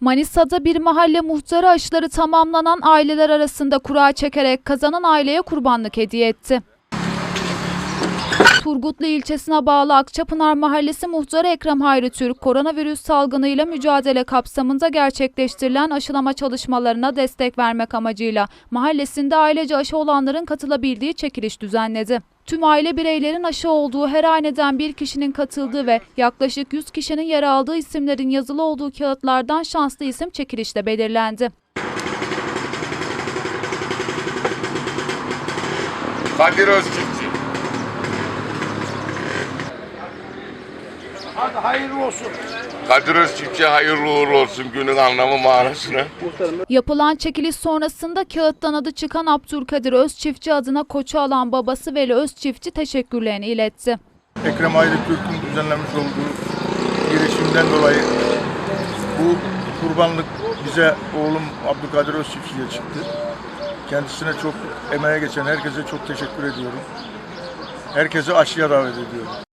Manisa'da bir mahalle muhtarı aşıları tamamlanan aileler arasında kura çekerek kazanan aileye kurbanlık hediye etti. Turgutlu ilçesine bağlı Akçapınar Mahallesi muhtarı Ekrem Hayri Türk, koronavirüs salgınıyla mücadele kapsamında gerçekleştirilen aşılama çalışmalarına destek vermek amacıyla mahallesinde ailece aşı olanların katılabildiği çekiliş düzenledi. Tüm aile bireylerin aşı olduğu her haneden bir kişinin katıldığı ve yaklaşık 100 kişinin yer aldığı isimlerin yazılı olduğu kağıtlardan şanslı isim çekilişte belirlendi. Kadir Özçiftçi. Hadi hayırlı olsun. Kadir Özçiftçi hayırlı uğurlu olsun günün anlamı manasına. Yapılan çekiliş sonrasında kağıttan adı çıkan Abdülkadir Özçiftçi adına koçu alan babası Veli Özçiftçi teşekkürlerini iletti. Ekrem Aydın Türk'ün düzenlemiş olduğu girişimden dolayı bu kurbanlık bize oğlum Abdülkadir Özçiftçi'ye çıktı. Kendisine çok emeğe geçen herkese çok teşekkür ediyorum. Herkesi aşıya davet ediyorum.